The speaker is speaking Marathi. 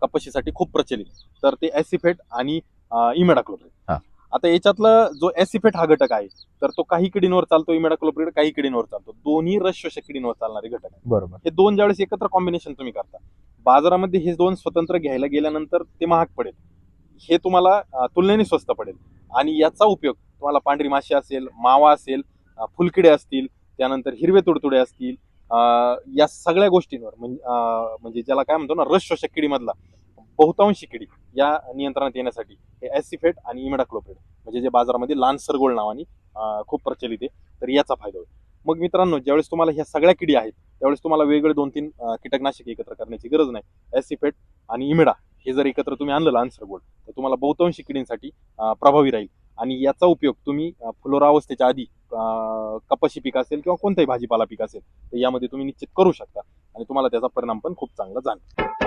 कपाशीसाठी खूप प्रचलित तर ते ऍसिफेट आणि इमेडाक्लोप्रिड हा. आता याच्यातला जो ऍसिफेट हा घटक आहे तर तो काही किडींवर चालतो इमेडाक्लोप्रिड काही किडींवर चालतो. दोन्ही रस शोषक किडींवर चालणारे घटक आहे बरोबर. हे दोन ज्यावेळेस एकत्र कॉम्बिनेशन तुम्ही करता बाजारामध्ये हे दोन स्वतंत्र घ्यायला गेल्यानंतर ते महाग पडेल. हे तुम्हाला तुलनेने स्वस्त पडेल. आणि याचा उपयोग तुम्हाला पांढरी माशी असेल मावा असेल फुलकिडे असतील त्यानंतर हिरवे तुडतुडे असतील या सगळ्या गोष्टींवर म्हणजे म्हणजे ज्याला काय म्हणतो ना रस शोषक किडीमधला बहुतांशी किडी या नियंत्रणात येण्यासाठी हे ॲसिफेट आणि इमेडाक्लोप्रिड म्हणजे जे बाजारामध्ये लान्सर गोल्ड नावाने खूप प्रचलित आहे तर याचा फायदा होईल. मग मित्रांनो ज्यावेळेस तुम्हाला ह्या सगळ्या किडी आहेत त्यावेळेस तुम्हाला वेगवेगळे दोन तीन कीटकनाशक एकत्र करण्याची गरज नाही. ॲसिफेट आणि इमेडा हे जर एकत्र तुम्ही आणलं लान्सर गोल्ड तर तुम्हाला बहुतांशी किडींसाठी प्रभावी राहील. आणि याचा उपयोग तुम्ही फ्लोरावस्थेच्या फुलोरा अवस्थेच्या आधी कपाशी पीक असेल किंवा कोणताही भाजीपाला पीक असेल तर यामध्ये तुम्ही निश्चित करू शकता आणि तुम्हाला त्याचा परिणाम पण खूप चांगला जाणवेल.